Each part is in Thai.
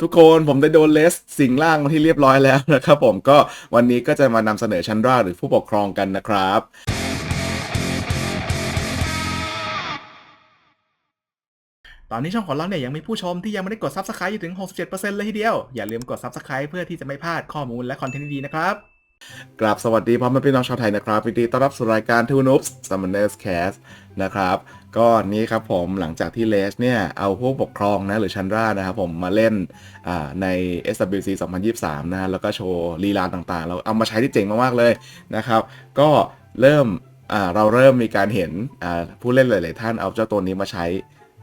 ทุกคนผมได้โดนเลสสิ่งล่างมาที่เรียบร้อยแล้วนะครับผมก็วันนี้ก็จะมานำเสนอชั้นราหรือผู้ปกครองกันนะครับตอนนี้ช่องของเราเนี่ยยังมีผู้ชมที่ยังไม่ได้กด Subscribe อยู่ถึง 67%เลยทีเดียว อย่าลืมกด Subscribe เพื่อที่จะไม่พลาดข้อมูลและคอนเทนต์ดีๆนะครับ กราบสวัสดีพ่อแม่พี่น้องชาวไทยนะครับยินดีต้อนรับสู่รายการ Two Noobs Summoners Cast นะครับ ก็นี้ครับผมหลังจากที่เลสเนี่ยเอาผู้ปกครองนะหรือชันรานะครับผมมาเล่นใน SWC 2023 นะแล้วก็โชว์ลีลาต่างๆ เราเอามาใช้ที่เจ๋งมากๆเลยนะครับ ก็เริ่มเราเริ่มมีการเห็นผู้เล่นหลายๆท่านเอาเจ้าตัวนี้มาใช้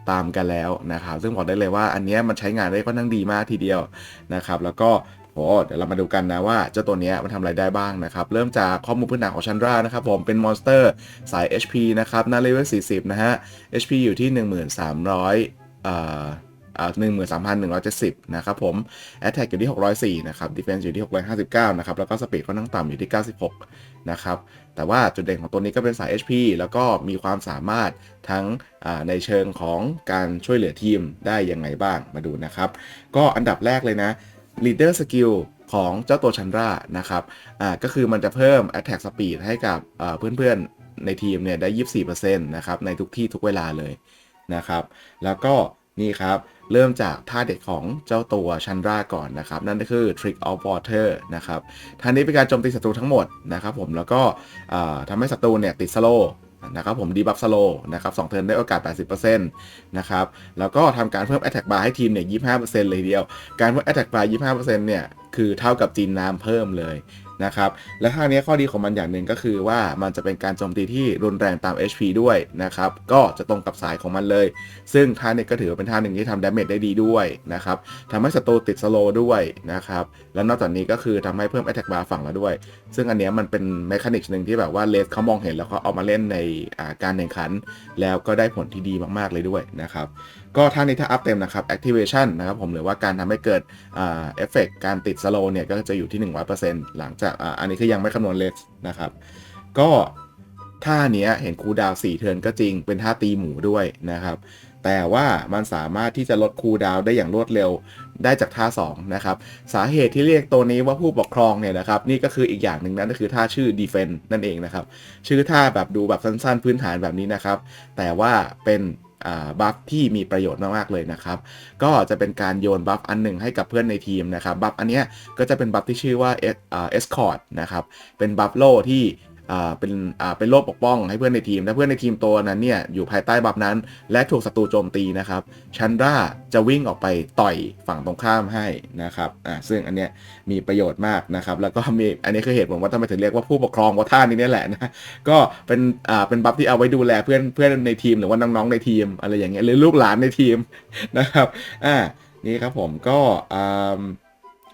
ตามกันแล้วนะครับ ซึ่งบอกได้เลยว่าอันนี้มันใช้งานได้ค่อนข้างดีมากทีเดียวนะครับ แล้วก็ โหเดี๋ยวเรามาดูกันนะว่าเจ้าตัวนี้มันทำอะไรได้บ้างนะครับ เริ่มจากข้อมูลพื้นฐานของชันรานะครับผมเป็นมอนสเตอร์สาย HP นะครับหน้าเลเวล40 นะฮะ HP อยู่ที่ 1300อ่าอ่า13,170นะครับผม Attack อยู่ที่604นะครับ Defense อยู่ที่659นะครับ แล้วก็ Speed ค่อนข้างต่ำอยู่ที่96นะครับ แต่ว่าจุดเด่นของตัวนี้ก็เป็นสาย HP แล้วก็มีความสามารถทั้งในเชิงของการช่วยเหลือทีมได้ยังไงบ้างมาดูนะครับ ก็อันดับแรกเลยนะ Leader Skill ของเจ้าตัวชันรานะครับอ่าก็คือมันจะเพิ่ม Attack Speed ให้กับเพื่อนๆในทีมเนี่ยได้ 24%นะครับในทุกที่ทุกเวลาเลยนะครับ แล้วก็นี่ครับเริ่มจากท่าเด็ดของเจ้าตัวชันราก่อนนะครับ นั่นก็คือ Trick of Water นะครับท่านี้เป็นการโจมตีศัตรูทั้งหมดนะครับผมแล้วก็ทำให้ศัตรูเนี่ยติดสโล นะครับผมดีบัฟสโลนะครับสองเทิร์นได้โอกาส 80%นะครับแล้วก็ทำการเพิ่ม Attack Bar ให้ทีมเนี่ย 25%เลยเดียว การเพิ่ม Attack Bar 25%เนี่ย คือเท่ากับจีนน้ำเพิ่มเลย นะครับ และท่านี้ข้อดีของมันอย่างหนึ่งก็คือว่ามันจะเป็นการโจมตีที่รุนแรงตาม HP ด้วยนะครับ ก็จะตรงกับสายของมันเลย ซึ่งท่านี้ก็ถือว่าเป็นท่าหนึ่งที่ทำดาเมจได้ดีด้วยนะครับทำให้ศัตรูติดสโลด้วยนะครับ และนอกจากนี้ก็คือทำให้เพิ่ม Attack Bar ฝั่งเราด้วย ซึ่งอันเนี้ยมันเป็นเมคานิกหนึ่งที่แบบว่าเลสเขามองเห็นแล้วเขาเอามาเล่นในการแข่งขัน แล้วก็ได้ผลที่ดีมากๆเลยด้วยนะครับ ก็ท่านี้ถ้าอัพเต็มนะครับ activation นะครับผมหรือว่าการทำให้เกิดเอฟเฟกการติดสโลเนี่ยก็จะอยู่ที่ 100%หลังจากอ,อันนี้คือยังไม่คำนวณเลสนะครับ ก็ท่าเนี้ยเห็นคูดาวน์4เทิร์นก็จริงเป็นท่าตีหมูด้วยนะครับ แต่ว่ามันสามารถที่จะลดคูดาวได้อย่างรวดเร็วได้จากท่า2นะครับสาเหตุที่เรียกตัวนี้ว่าผู้ปกครองเนี่ยนะครับนี่ก็คืออีกอย่างหนึ่งนั่นก็คือท่าชื่อ defense นั่นเองนะครับ ชื่อท่าแบบดูแบบสั้นๆพื้นฐานแบบนี้นะครับ แต่ว่าเป็น บัฟที่มีประโยชน์มากๆเลยนะครับ ก็จะเป็นการโยนบัฟอันหนึ่งให้กับเพื่อนในทีมนะครับ บัฟอันเนี้ยก็จะเป็นบัฟที่ชื่อว่า es อ่า escort นะครับ เป็นบัฟโลที่ เป็นเป็นโล่ปกป้องให้เพื่อนในทีมถ้าเพื่อนในทีมตัวนั้นเนี่ยอยู่ภายใต้บัฟนั้น และถูกศัตรูโจมตีนะครับชันราจะวิ่งออกไปต่อยฝั่งตรงข้ามให้นะครับอ่าซึ่งอันเนี้ยมีประโยชน์มากนะครับแล้วก็มีอันนี้คือเหตุผลว่าทำไมถึงเรียกว่าผู้ปกครองว่าท่านี้นี่แหละนะก็เป็นอ่าเป็นบัฟที่เอาไว้ดูแลเพื่อนเพื่อนในทีมหรือว่าน้องๆในทีมอะไรอย่างเงี้ยหรือลูกหลานในทีมนะครับอ่านี่ครับผมก็อ่า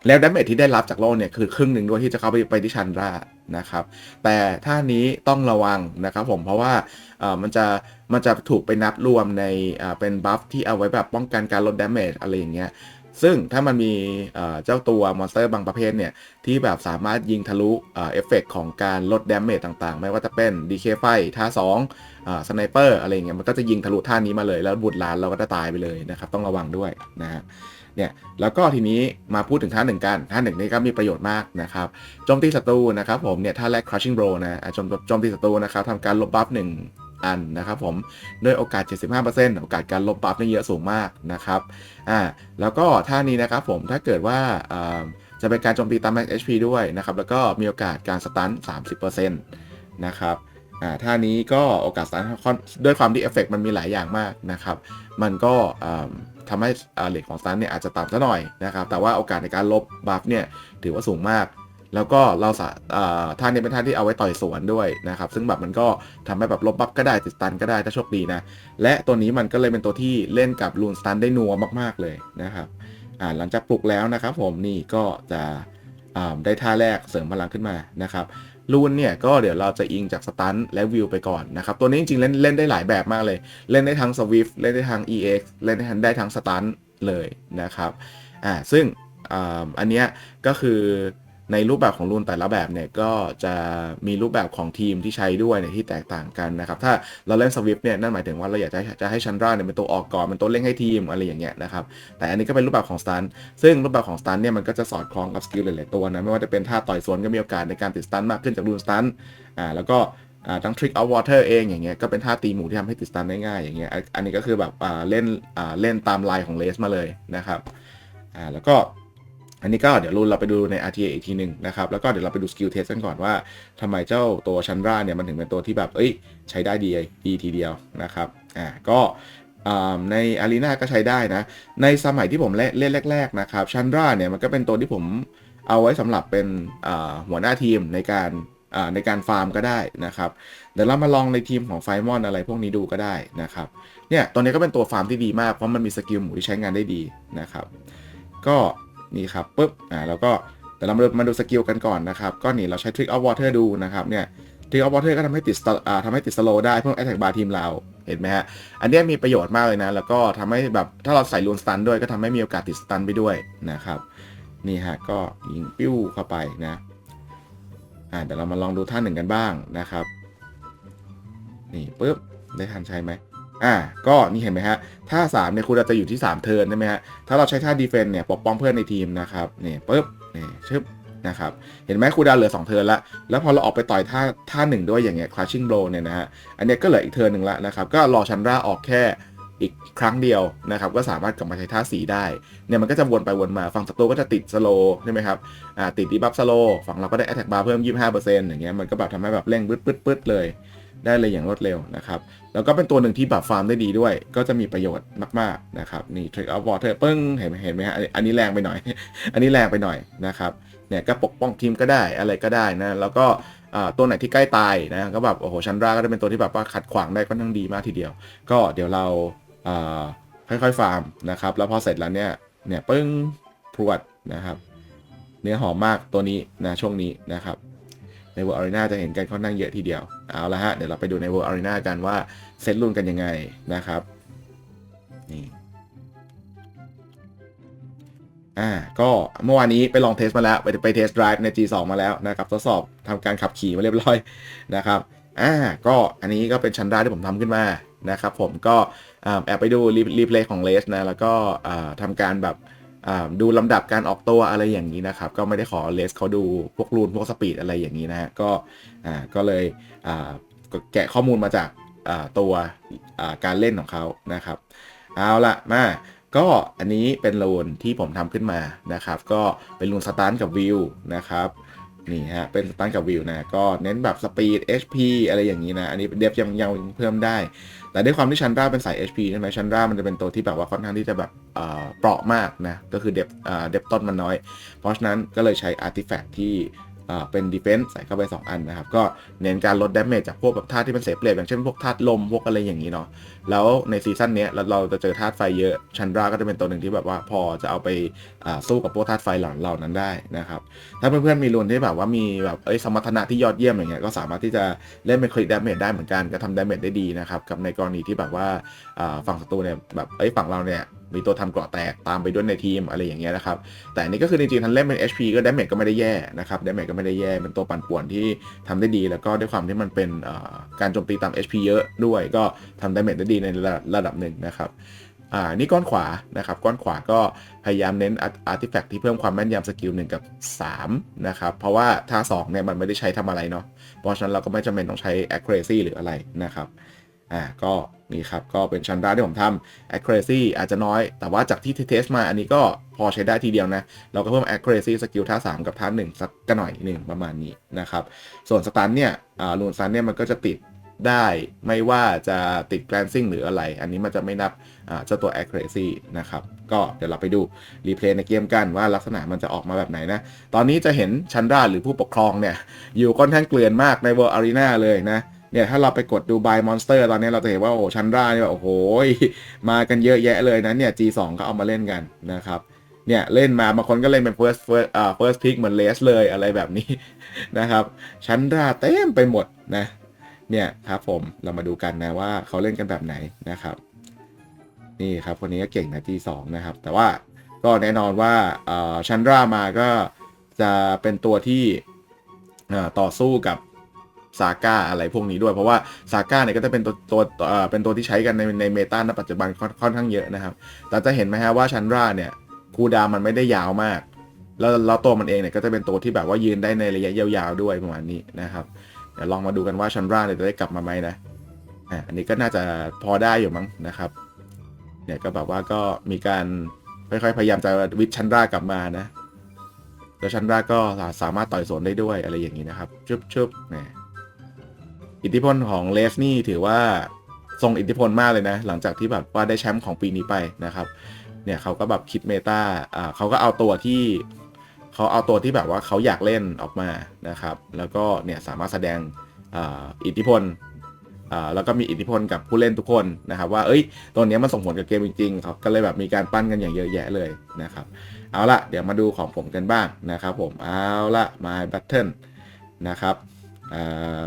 แล้วดาเมจที่ได้รับจากโล่เนี่ยคือครึ่งหนึ่งด้วยที่จะเข้าไปไปที่ชันรา นะครับแต่ท่านี้ต้องระวังนะครับผมเพราะว่ามันจะมันจะถูกไปนับรวมในเป็นบัฟที่เอาไว้แบบป้องกันการลดดาเมจอะไรอย่างเงี้ยซึ่งถ้ามันมีเจ้าตัวมอนสเตอร์บางประเภทเนี่ย ที่แบบสามารถยิงทะลุเอ่อเฟเฟกของการลดดาเมจต่างๆ ไม่ว่าจะเป็น DK ไฟท่า2อ่าสไนเปอร์อะไรเงี้ยมันก็จะยิงทะลุท่านี้มาเลย แล้วบุตรลานเราก็จะตายไปเลยนะครับ ต้องระวังด้วยนะฮะ เนี่ยแล้วก็ทีนี้มาพูดถึงท่าหนึ่งกันท่าหนึ่งนี่ก็มีประโยชน์มากนะครับโจมตีศัตรูนะครับผมเนี่ยท่าแรก crushing blow นะโจมโจมตีศัตรูนะครับทำการลบบัฟหนึ่งอันนะครับผมด้วยโอกาส 75%โอกาสการลบบัฟนี่เยอะสูงมากนะครับอ่าแล้วก็ท่านี้นะครับผมถ้าเกิดว่าจะเป็นการโจมตีตาม max HP ด้วยนะครับแล้วก็มีโอกาสการสตัน30%นะครับอ่าท่านี้ก็โอกาสสตันด้วยความที่เอฟเฟกมันมีหลายอย่างมากนะครับ มันก็อ่า ทำให้เลทของสตันเนี่ยอาจจะต่ำซะหน่อยนะครับแต่ว่าโอกาสในการลบบัฟเนี่ยถือว่าสูงมาก แล้วก็เราสาอ่าท่านี้เป็นท่าที่เอาไว้ต่อยสวนด้วยนะครับซึ่งแบบมันก็ทำให้แบบลบบัฟก็ได้ติดสตันก็ได้ถ้าโชคดีนะและตัวนี้มันก็เลยเป็นตัวที่เล่นกับลูนสตันได้นัวมากๆเลยนะครับหลังจากปลุกแล้วนะครับผมนี่ก็จะได้ท่าแรกเสริมพลังขึ้นมานะครับ ลูนเนี่ยก็เดี๋ยวเราจะอิงจากสตันและวิวไปก่อนนะครับ ตัวนี้จริงๆเล่นเล่นได้หลายแบบมากเลย เล่นได้ทั้งสวิฟเล่นได้ทั้ง EX เล่นได้ทั้งได้ทั้งสตันเลยนะครับอ่าซึ่งอ่าอันเนี้ยก็คือ ในรูปแบบของรูนแต่ละแบบเนี่ยก็จะมีรูปแบบของทีมที่ใช้ด้วยเนี่ยที่แตกต่างกันนะครับ ถ้าเราเล่นสวิฟเนี่ยนั่นหมายถึงว่าเราอยากจะจะให้ชันราเนี่ยเป็นตัวออกก่อนเป็นตัวเล่งให้ทีมอะไรอย่างเงี้ยนะครับ แต่อันนี้ก็เป็นรูปแบบของสตันซึ่งรูปแบบของสตันเนี่ยมันก็จะสอดคล้องกับสกิลหลายๆตัวนะไม่ว่าจะเป็นท่าต่อยสวนก็มีโอกาสในการติดสตันมากขึ้นจากรูนสตันอ่าแล้วก็อ่าทั้ง Trick of Water เองอย่างเงี้ยก็เป็นท่าตีหมูที่ทำให้ติดสตันได้ง่ายอย่างเงี้ยอันอันนี้ก็คือแบบอ่าเล่นอ่าเล่นตามลายของเลสมาเลยนะครับอ่าแล้วก็ อันนี้ก็เดี๋ยวรุนเราไปดูใน RTA อีกทีหนึ่งนะครับ แล้วก็เดี๋ยวเราไปดูสกิลเทสกันก่อนว่าทำไมเจ้าตัวชันราเนี่ยมันถึงเป็นตัวที่แบบ เอ้ย ใช้ได้ดีดีทีเดียวนะครับ อ่า ก็ในอารีนาก็ใช้ได้นะ ในสมัยที่ผมเล่นแรก ๆ นะครับชันราเนี่ยมันก็เป็นตัวที่ผมเอาไว้สำหรับเป็นหัวหน้าทีมในการในการฟาร์มก็ได้นะครับ เดี๋ยวเรามาลองในทีมของไฟมอนอะไรพวกนี้ดูก็ได้นะครับ เนี่ยตัวนี้ก็เป็นตัวฟาร์มที่ดีมากเพราะมันมีสกิลหมูที่ใช้งานได้ดีนะครับ ก็ นี่ครับปุ๊บอ่าแล้วก็แต่เรามาดูสกิลกันก่อนนะครับก็นี่เราใช้ Trick of Water ดูนะครับเนี่ย Trick of Water ก็ทำให้ติดอ่าทำให้ติดสโลได้เพิ่ม Attack Bar ทีมเราเห็นไหมฮะอันนี้มีประโยชน์มากเลยนะ แล้วก็ทำให้แบบถ้าเราใส่ลูนสตันด้วยก็ทำให้มีโอกาสติดสตันไปด้วยนะครับนี่ฮะก็ยิงปิ้วเข้าไปนะอ่าเดี๋ยวเรามาลองดูท่าหนึ่งกันบ้างนะครับ นี่ปุ๊บได้ทันใช้ไหม อ่าก็นี่เห็นไหมฮะท่า3เนี่ยคุณจะอยู่ที่ 3 เทิร์นใช่ไหมฮะถ้าเราใช้ท่าดีเฟนเนี่ยปกป้องเพื่อนในทีมนะครับเนี่ยปุ๊บเนี่ยชึบนะครับเห็นไหมคูดาวเหลือ 2 เทิร์นละแล้วพอเราออกไปต่อยท่าท่าหนึ่งด้วยอย่างเงี้ย crushing blow เนี่ยนะฮะอันเนี้ยก็เหลืออีกเทิร์นหนึ่งละนะครับก็รอชันราออกแค่อีกครั้งเดียวนะครับก็สามารถกลับมาใช้ท่าสีได้เนี่ยมันก็จะวนไปวนมาฝั่งศัตรูก็จะติดสโลใช่ไหมครับอ่าติดดีบัฟสโลฝั่งเราก็ได้ attack bar เพิ่ม 25%อย่างเงี้ยมันก็แบบทำให้แบบเร่งปึ๊ดปึ๊ดปึ๊ดเลย ได้เลยอย่างรวดเร็วนะครับ แล้วก็เป็นตัวหนึ่งที่แบบฟาร์มได้ดีด้วย ก็จะมีประโยชน์มากๆนะครับนี่ Trick of Water ปึ้งเห็นไหมเห็นไหมฮะอันนี้แรงไปหน่อย อันนี้แรงไปหน่อยนะครับเนี่ยก็ปกป้องทีมก็ได้อะไรก็ได้นะแล้วก็ตัวไหนที่ใกล้ตายนะก็แบบโอ้โหชันราก็จะเป็นตัวที่แบบว่าขัดขวางได้ค่อนข้างดีมากทีเดียว ก็เดี๋ยวเราค่อยๆฟาร์มนะครับแล้วพอเสร็จแล้วเนี่ยเนี่ยปึ้งพรวดนะครับ เนื้อหอมมากตัวนี้นะช่วงนี้นะครับ ใน World Arena จะเห็นกันค่อนข้างเยอะทีเดียว เอาละฮะ เดี๋ยวเราไปดูใน World Arena กันว่าเซตรุ่นกันยังไงนะครับ นี่อ่าก็เมื่อวานนี้ไปลองเทสมาแล้ว ไปไปเทสไดรฟ์ใน G2 มาแล้วนะครับทดสอบทำการขับขี่มาเรียบร้อยนะครับอ่าก็อันนี้ก็เป็นชันดาที่ผมทำขึ้นมานะครับผมก็อ่าแอบไปดูรีเพลย์ของเลสนะแล้วก็อ่าทำการแบบ ดูลำดับการออกตัวอะไรอย่างนี้นะครับ ก็ไม่ได้ขอเลสเขาดูพวกรูนพวกสปีดอะไรอย่างนี้นะฮะก็ก็เลยแกะข้อมูลมาจากตัวการเล่นของเขานะครับ เอาละมาก็อันนี้เป็นรูนที่ผมทำขึ้นมานะครับ ก็เป็นรูนสตาร์ทกับวิวนะครับ นี่ฮะ เป็นสตันกับวิวนะ ก็เน้นแบบสปีด HP อะไรอย่างนี้นะ อันนี้เดฟยังยังเพิ่มได้ แต่ด้วยความที่ชันราเป็นสาย HP ใช่ไหมชันรามันจะเป็นตัวที่แบบว่าค่อนข้างที่จะแบบเปราะมากนะ ก็คือเดฟเอ่อเดฟต้นมันน้อย เพราะฉะนั้นก็เลยใช้อาร์ติแฟกต์ที่ เอ่อเป็นดีเฟนส์ใส่เข้าไป 2 อันนะครับ ก็เน้นการลดดาเมจจากพวกแบบธาตุที่เป็นเซฟเลทอย่างเช่นพวกธาตุลมพวกอะไรอย่างนี้เนาะแล้วในซีซั่นนี้เราเราจะเจอธาตุไฟเยอะชันราก็จะเป็นตัวหนึ่งที่แบบว่าพอจะเอาไปอ่าสู้กับพวกธาตุไฟเหล่าเหล่านั้นได้นะครับถ้าเพื่อนๆมีรุนที่แบบว่ามีแบบเอ้ยสมรรถนะที่ยอดเยี่ยมอย่างเงี้ยก็สามารถที่จะเล่นเป็นคริตดาเมจได้เหมือนกันก็ทำดาเมจได้ดีนะครับกับในกรณีที่แบบว่าอ่าฝั่งศัตรูเนี่ยแบบเอ้ยฝั่งเราเนี่ย มีตัวทำเกราะแตกตามไปด้วยในทีมอะไรอย่างเงี้ยนะครับ แต่นนี้ก็คือจริงๆทันเล่นเป็น HP ก็ดาเมจก็ไม่ได้แย่นะครับดาเมจก็ไม่ได้แย่เป็นตัวปั่นป่วนที่ทำได้ดี แล้วก็ด้วยความที่มันเป็นการโจมตีตาม HP เยอะด้วย ก็ทำดาเมจได้ดีในระดับระดับหนึ่งนะครับอ่านี่ก้อนขวานะครับก้อนขวาก็พยายามเน้นอาร์ติแฟกต์ที่เพิ่มความแม่นยำสกิล1กับ3นะครับเพราะว่าท่า2เนี่ยมันไม่ได้ใช้ทำอะไรเนาะเพราะฉะนั้นเราก็ไม่จำเป็นต้องใช้ accuracy หรืออะไรนะครับ อ่าก็นี่ครับ ก็เป็นชันดาที่ผมทำ accuracy อาจจะน้อย แต่ว่าจากที่เทสมาอันนี้ก็พอใช้ได้ทีเดียวนะ เราก็เพิ่ม accuracy สกิลท่า 3 กับท่า1สักกระหน่อยหนึ่งประมาณนี้นะครับ ส่วนสตันเนี่ยอ่าลูนสตันเนี่ยมันก็จะติดได้ไม่ว่าจะติด glancing หรืออะไร อันนี้มันจะไม่นับอ่าเจ้าตัว accuracy นะครับ ก็เดี๋ยวเราไปดู รีเพลย์ในเกมกันว่าลักษณะมันจะออกมาแบบไหนนะ ตอนนี้จะเห็นชันดาหรือผู้ปกครองเนี่ย อยู่ค่อนข้างเกลื่อนมากใน World Arena เลยนะ เนี่ยถ้าเราไปกดดู Buy Monster ตอนนี้เราจะเห็นว่าโอ้ชันดาเนี่ยโอ้โหมากันเยอะแยะเลยนะเนี่ย G2 ก็เอามาเล่นกันนะครับเนี่ยเล่นมาบางคนก็เล่นเป็น first first อ่า first pick เหมือนเลสเลยอะไรแบบนี้นะครับชันดาเต็มไปหมดนะเนี่ยครับผมเรามาดูกันนะว่าเขาเล่นกันแบบไหนนะครับ นี่ครับคนนี้ก็เก่งนะ G2 นะครับ แต่ว่าก็แน่นอนว่าชันรามาก็จะเป็นตัวที่อ่าต่อสู้กับ ซาก้าอะไรพวกนี้ด้วย เพราะว่าซาก้าเนี่ยก็จะเป็นตัวตัวเอ่อเป็นตัวที่ใช้กันในในเมตาณปัจจุบันค่อนข้างเยอะนะครับ แต่จะเห็นไหมฮะว่าชันราเนี่ยคูดาวมันไม่ได้ยาวมาก แล้วแล้วตัวมันเองเนี่ยก็จะเป็นตัวที่แบบว่ายืนได้ในระยะยาวๆด้วยประมาณนี้นะครับเดี๋ยวลองมาดูกันว่าชันราเนี่ยจะได้กลับมาไหมนะอะอันนี้ก็น่าจะพอได้อยู่มั้งนะครับเนี่ยก็แบบว่าก็มีการค่อยๆพยายามจะวิทชันรากลับมานะแล้วชันราก็สามารถต่อยสวนได้ด้วยอะไรอย่างนี้นะครับชุบชุบเนี่ย อิทธิพลของเลสนี่ถือว่าทรงอิทธิพลมากเลยนะ หลังจากที่แบบว่าได้แชมป์ของปีนี้ไปนะครับ เนี่ยเขาก็แบบคิดเมตาอ่าเขาก็เอาตัวที่เขาเอาตัวที่แบบว่าเขาอยากเล่นออกมานะครับ แล้วก็เนี่ยสามารถแสดงอ,อิทธิพลแล้วก็มีอิทธิพลกับผู้เล่นทุกคนนะครับ ว่าเอ้ยตัวนี้มันส่งผลกับเกมจริงๆครับก็เลยแบบมีการปั้นกันอย่างเยอะแยะเลยนะครับ เอาละเดี๋ยวมาดูของผมกันบ้างนะครับผมเอาละ my button นะครับอ่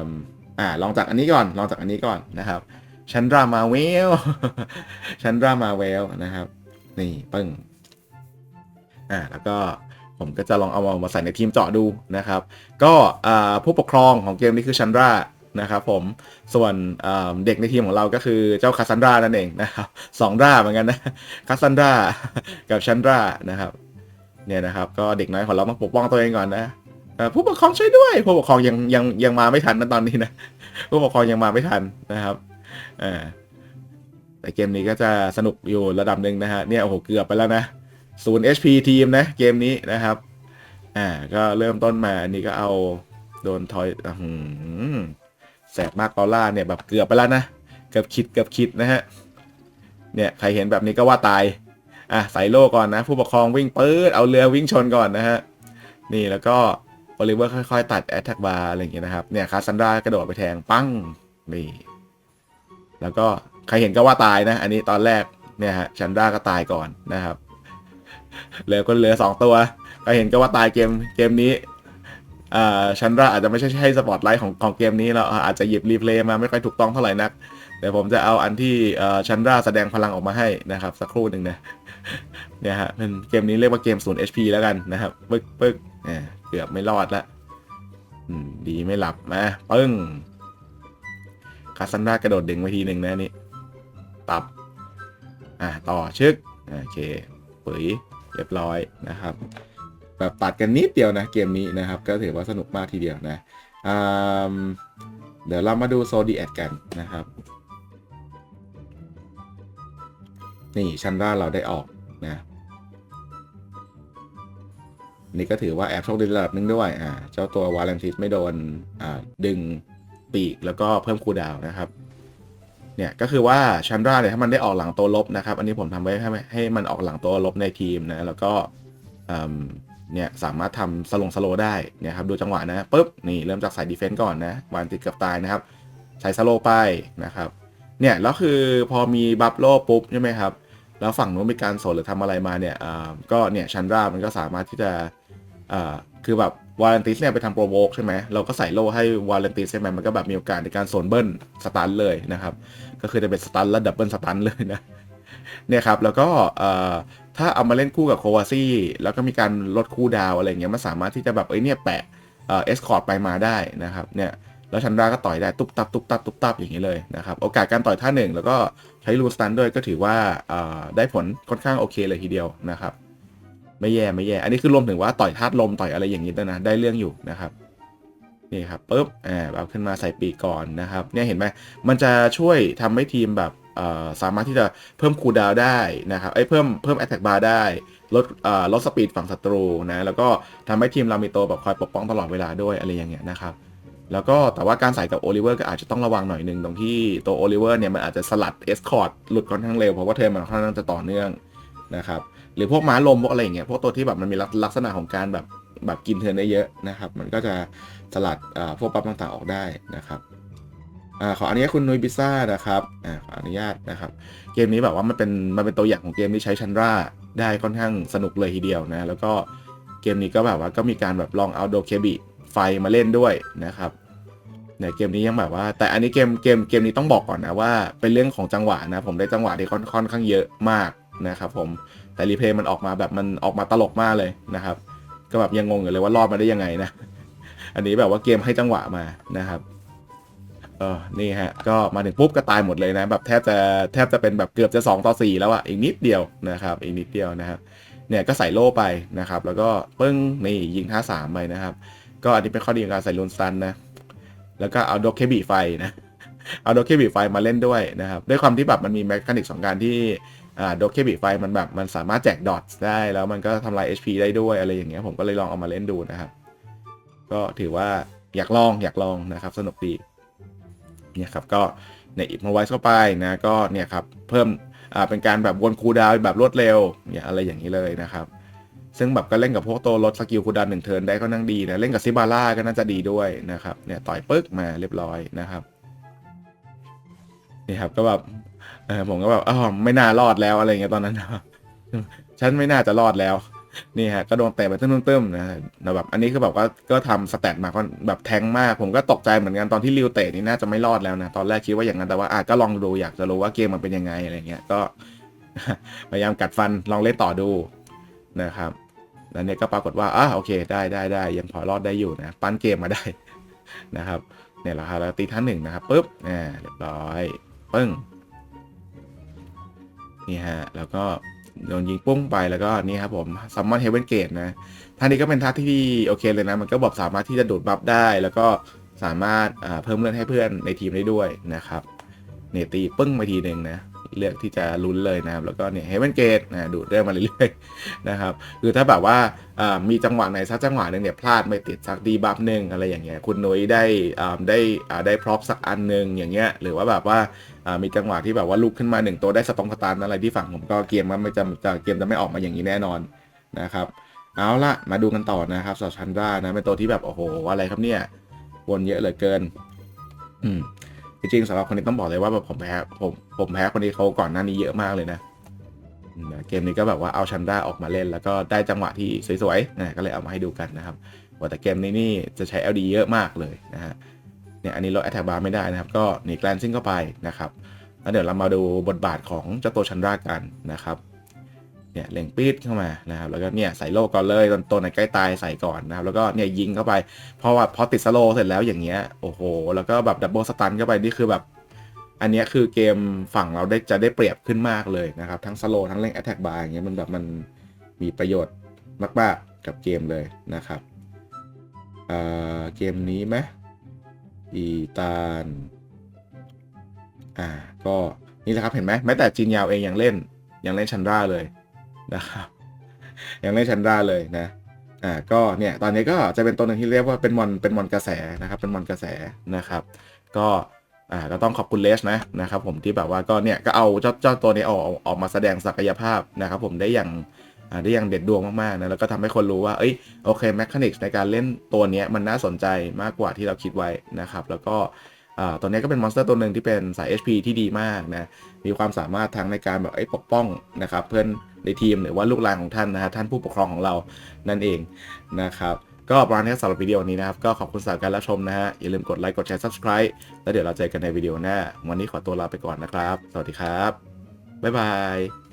า อ่าลองจากอันนี้ก่อนลองจากอันนี้ก่อนนะครับชันรามาเวลชันรามาเวลนะครับ นี่ปึ้งอ่าแล้วก็ผมก็จะลองเอามาใส่ในทีมเจาะดูนะครับ ก็อ่าผู้ปกครองของเกมนี้คือชันรานะครับผมส่วนเด็กในทีมของเราก็คือเจ้าคาซันดรานั่นเองนะครับสองราเหมือนกันนะคาซันดรากับชันรานะครับ เนี่ยนะครับ ก็เด็กน้อยของเราต้องปกป้องตัวเองก่อนนะ ผู้ปกครองช่วยด้วย ผู้ปกครองยังยังยังมาไม่ทันนะตอนนี้นะผู้ปกครองยังมาไม่ทันนะครับอ่าแต่เกมนี้ก็จะสนุกอยู่ระดับหนึ่งนะฮะเนี่ยโอ้โหเกือบไปแล้วนะศูนย์ HP ทีมนะเกมนี้นะครับอ่าก็เริ่มต้นมาอันนี้ก็เอาโดนทอยอื้อหือแสบมากเปาล่าเนี่ยแบบเกือบไปแล้วนะเกือบคิดเกือบคิดนะฮะเนี่ยใครเห็นแบบนี้ก็ว่าตายอะใส่โล่ก่อนนะ ผู้ปกครองวิ่งปื๊ดเอาเรือวิ่งชนก่อนนะฮะนี่แล้วก็ โอลิเวอร์ค่อยๆ ตัดแอตแทกบาร์อะไรอย่างเงี้ยนะครับ เนี่ยคาซันดรากระโดดไปแทงปั้งนี่แล้วก็ใครเห็นก็ว่าตายนะ อันนี้ตอนแรกเนี่ยฮะชันดราก็ตายก่อนนะครับเหลือก็เหลือสองตัวใครเห็นก็ว่าตายเกมเกมนี้อ่าชันดราอาจจะไม่ใช่ให้สปอตไลท์ของของเกมนี้เราอาจจะหยิบรีเพลย์มาไม่ค่อยถูกต้องเท่าไหร่นักเดี๋ยวผมจะเอาอันที่อ่อชันดราแสดงพลังออกมาให้นะครับ สักครู่หนึ่งนะเนี่ยฮะเป็นเกมนี้เรียกว่าเกมศูนย์ HP แล้วกันนะครับปึ๊กปึ๊ก เกือบไม่รอดละดีไม่หลับมาปึ้งคาซันดากระโดดดึงไปทีหนึ่งนะนี่ ตับ อ่าต่อชึกโอเคปุ๋ยเรียบร้อยนะครับ แบบตัดกันนิดเดียวนะ เกมนี้นะครับ ก็ถือว่าสนุกมากทีเดียวนะอ่าเดี๋ยวเรามาดูโซดีแอดกันนะครับ นี่ชันด้าเราได้ออกนะ นี่ก็ถือว่าแอบโชคดีระดับหนึงด้วยอ่าเจ้าตัววาเลนติสไม่โดนอ่าดึงปีกแล้วก็เพิ่มคูดาวนะครับเนี่ยก็คือว่าชันดราเนี่ยถ้ามันได้ออกหลังตัวลบนะครับ อันนี้ผมทำไว้ให้ให้มันออกหลังตัวลบในทีมนะแล้วก็อืมเนี่ยสามารถทำสลงสโลได้เนี่ยครับดูจังหวะนะปุ๊บนี่เริ่มจากสายดีเฟนต์ก่อนนะวานติดเกือบตายนะครับใส่สโลไปนะครับเนี่ยแล้วคือพอมีบัฟโลปุ๊บใช่ไหมครับแล้วฝั่งนู้นมีการสนหรือทำอะไรมาเนี่ยอ่าก็เนี่ยชันดรามันก็สามารถที่จะ อ่าคือแบบวาเลนติสเนี่ยไปทำโปรโวกใช่ไหมเราก็ใส่โล่ให้วาเลนติสใช่ไหมมันก็แบบมีโอกาสในการสวนเบิ้ลสตันเลยนะครับ ก็คือจะเป็นสตันและดับเบิลสตันเลยนะเนี่ยครับแล้วก็ถ้าเอามาเล่นคู่กับโควาซี่แล้วก็มีการลดคู่ดาวอะไรเงี้ยมันสามารถที่จะแบบเอ้ยเนี่ยแปะเอสคอร์ดไปมาได้นะครับเนี่ยแล้วชันดราก็ต่อยได้ตุ๊บตับตุ๊บตับตุ๊บตับอย่างนี้เลยนะครับโอกาสการต่อยท่าหนึ่งแล้วก็ใช้รูนสตันด้วยก็ถือว่าได้ผลค่อนข้างโอเคเลยทีเดียวนะครับ ไม่แย่ไม่แย่ อันนี้คือรวมถึงว่าต่อยธาตุลมต่อยอะไรอย่างนี้ด้วยนะ ได้เรื่องอยู่นะครับนี่ครับปุ๊บอ่าเอาขึ้นมาใส่ปีกก่อนนะครับ เนี่ยเห็นไหมมันจะช่วยทำให้ทีมแบบสามารถที่จะเพิ่มคูดาวได้นะครับไอ้เพิ่มเพิ่มแอตแทกบาร์ได้ลดลดสปีดฝั่งศัตรูนะแล้วก็ทำให้ทีมเรามีตัวแบบคอยปกป้องตลอดเวลาด้วยอะไรอย่างเงี้ยนะครับแล้วก็แต่ว่าการใส่กับโอลิเวอร์ก็อาจจะต้องระวังหน่อยหนึ่งตรงที่ตัวโอลิเวอร์เนี่ยมันอาจจะสลัดเอสคอร์ดหลุดค่อนข้างเร็วเพราะว่าเทอมมันค่อนข้างจะต่อเนื่องนะครับ หรือพวกม้าลมพวกอะไรอย่างเงี้ยพวกตัวที่แบบมันมีลักษณะของการแบบแบบกินเทินได้เยอะนะครับ มันก็จะสลัดพวกปั๊บต่างๆออกได้นะครับอขออนุญาตคุณนุยบิซ่านะครับอขออนุญาตนะครับ เกมนี้แบบว่ามันเป็นมันเป็นตัวอย่างของเกมที่ใช้ชันราได้ค่อนข้างสนุกเลยทีเดียวนะ แล้วก็เกมนี้ก็แบบว่าก็มีการแบบลองเอาโดเคบิไฟมาเล่นด้วยนะครับเนี่ยเกมนี้ยังแบบว่า แต่อันนี้เกมเกมเกมนี้ต้องบอกก่อนนะว่าเป็นเรื่องของจังหวะนะ ผมได้จังหวะที่ค่อนค่อนข้างเยอะมากนะครับผม แต่รีเพย์มันออกมาแบบมันออกมาตลกมากเลยนะครับ ก็แบบยังงงอยู่เลยว่ารอดมาได้ยังไงนะ อันนี้แบบว่าเกมให้จังหวะมานะครับเออนี่ฮะ ก็มาถึงปุ๊บก็ตายหมดเลยนะ แบบแทบจะแทบจะเป็นแบบเกือบจะ 2 ต่อ 4 แล้วอะอีกนิดเดียวนะครับ อีกนิดเดียวนะครับ เนี่ยก็ใส่โล่ไปนะครับ แล้วก็ปึ้งนี่ยิงท่าสามไปนะครับ ก็อันนี้เป็นข้อดีของการใส่ลูนสตันนะ แล้วก็เอาโดเคบีไฟนะ เอาโดเคบีไฟมาเล่นด้วยนะครับ ด้วยความที่แบบมันมีแมคานิกสองการที่ อ่าโดเคบีไฟมันแบบมันสามารถแจกดอทได้แล้วมันก็ทำลาย HP ได้ด้วยอะไรอย่างเงี้ยผมก็เลยลองเอามาเล่นดูนะครับ ก็ถือว่าอยากลองอยากลองนะครับ สนุกดีเนี่ยครับก็เนี่ยอิมาไว้เข้าไปนะก็เนี่ยครับเพิ่มอ่าเป็นการแบบวนคูดาวแบบรวดเร็วเนี่ยอะไรอย่างนี้เลยนะครับซึ่งแบบก็เล่นกับพวกตัวลดสกิลคูดาวหนึ่งเทิร์นได้ก็นั่งดีนะเล่นกับซิบาร่าก็น่าจะดีด้วยนะครับเนี่ยต่อยปึ๊กมาเรียบร้อยนะครับนี่ครับก็แบบ เออผมก็แบบอ๋อไม่น่ารอดแล้วอะไรเงี้ยตอนนั้นฉันไม่น่าจะรอดแล้วนี่ฮะก็โดนเตะไปตึ้มๆนะแต่แบบอันนี้คือแบบว่าก็ทำสแตทมาก็แบบแทงมาก ผมก็ตกใจเหมือนกันตอนที่ริวเตะนี่น่าจะไม่รอดแล้วนะตอนแรกคิดว่าอย่างนั้นแต่ว่าอะก็ลองดูอยากจะรู้ว่าเกมมันเป็นยังไงอะไรเงี้ยก็พยายามกัดฟันลองเล่นต่อดูนะครับแล้วเนี่ยก็ปรากฏว่าอะโอเค ได้ได้ได้ยังพอรอดได้อยู่นะปั้นเกมมาได้นะครับเนี่ยแหละครับแล้วตีท่านหนึ่งนะครับปุ๊บอ่าเรียบร้อยปึ้ง นี่ฮะ แล้วก็โดนยิงปุ้งไปแล้วก็นี่ครับผมซัมมอนเฮเวนเกตนะท่านี้ก็เป็นท่าที่โอเคเลยนะ มันก็บอกสามารถที่จะดูดบัฟได้ แล้วก็สามารถเพิ่มเลือดให้เพื่อนในทีมได้ด้วยนะครับ เนตีปึ้งไปทีหนึ่งนะ เลือกที่จะลุ้นเลยนะครับ แล้วก็เนี่ยเฮเวนเกตนะดูดเรื่องมาเรื่อยๆนะครับคือถ้าแบบว่ามีจังหวะไหนสักจังหวะหนึ่งเนี่ยพลาดไม่ติดสักดีบัฟหนึ่งอะไรอย่างเงี้ยคุณนุ้ยได้ได้ได้พร็อพสักอันหนึ่งอย่างเงี้ยหรือว่าแบบว่ามีจังหวะที่แบบว่าลุกขึ้นมาหนึ่งตัวได้สตองสตาร์อะไรที่ฝั่งผมก็เกมมันไม่จะจะเกมจะไม่ออกมาอย่างนี้แน่นอนนะครับเอาละมาดูกันต่อนะครับสอชันดรานะเป็นตัวที่แบบโอ้โหอะไรครับเนี่ยวนเยอะเหลือเกิน อืม จริงๆสำหรับคนนี้ต้องบอกเลยว่าแบบผมแพ้ผมผมแพ้คนนี้เขาก่อนหน้านี้เยอะมากเลยนะเกมนี้ก็แบบว่าเอาชันด้าออกมาเล่น แล้วก็ได้จังหวะที่สวยๆนะก็เลยเอามาให้ดูกันนะครับว่าแต่เกมนี้นี่จะใช้ LD เยอะมากเลยนะฮะเนี่ยอันนี้ลด attack bar ไม่ได้นะครับ ก็หนีแกลนซิ่งเข้าไปนะครับแล้วเดี๋ยวเรามาดูบทบาทของเจ้าตัวชันด้ากันนะครับ เนี่ยเล็งปีดเข้ามานะครับแล้วก็เนี่ยใส่โล่ก่อนเลยตอนตัวไหนใกล้ตายใส่ก่อนนะครับแล้วก็เนี่ยยิงเข้าไปเพราะว่าพอติดสโลเสร็จแล้วอย่างเงี้ยโอ้โห แล้วก็แบบดับเบิลสตันเข้าไปนี่คือแบบ อันนี้คือเกมฝั่งเราได้จะได้เปรียบขึ้นมากเลยนะครับ ทั้งสโลทั้งเล่นแอตแทกบาร์อย่างเงี้ยมันแบบมันมีประโยชน์มากๆกับเกมเลยนะครับเอ่อเกมนี้ไหมอีตานอ่าก็นี่แหละครับเห็นไหมแม้แต่จินยาวเองยังเล่นยังเล่นชันดราเลย นะครับยังเล่นชันดราเลยนะอ่าก็เนี่ยตอนนี้ก็จะเป็นตัวหนึ่งที่เรียกว่าเป็นมอนเป็นมอนกระแสนะครับ เป็นมอนกระแสนะครับ ก็อ่าก็ต้องขอบคุณเลสนะนะครับ ผมที่แบบว่าก็เนี่ยก็เอาเจ้าเจ้าตัวนี้ออกออกมาแสดงศักยภาพนะครับ ผมได้อย่างได้อย่างเด็ดดวงมากๆนะแล้วก็ทำให้คนรู้ว่าเอ้ยโอเคแมคานิกในการเล่นตัวนี้มันน่าสนใจมากกว่าที่เราคิดไว้นะครับ แล้วก็ ตัวนี้ก็เป็นมอนสเตอร์ตัวหนึ่งที่เป็นสาย HP ที่ดีมากนะ มีความสามารถทั้งในการแบบไอ้ปกป้องนะครับ เพื่อนในทีมหรือว่าลูกหลานของท่านนะฮะท่านผู้ปกครองของเรานั่นเองนะครับ ก็ประมาณนี้สำหรับวิดีโอนี้นะครับ ก็ขอบคุณสำหรับการรับชมนะฮะ อย่าลืมกดไลค์กดแชร์ subscribe แล้วเดี๋ยวเราเจอกันในวิดีโอหน้า วันนี้ขอตัวลาไปก่อนนะครับ สวัสดีครับบ๊ายบาย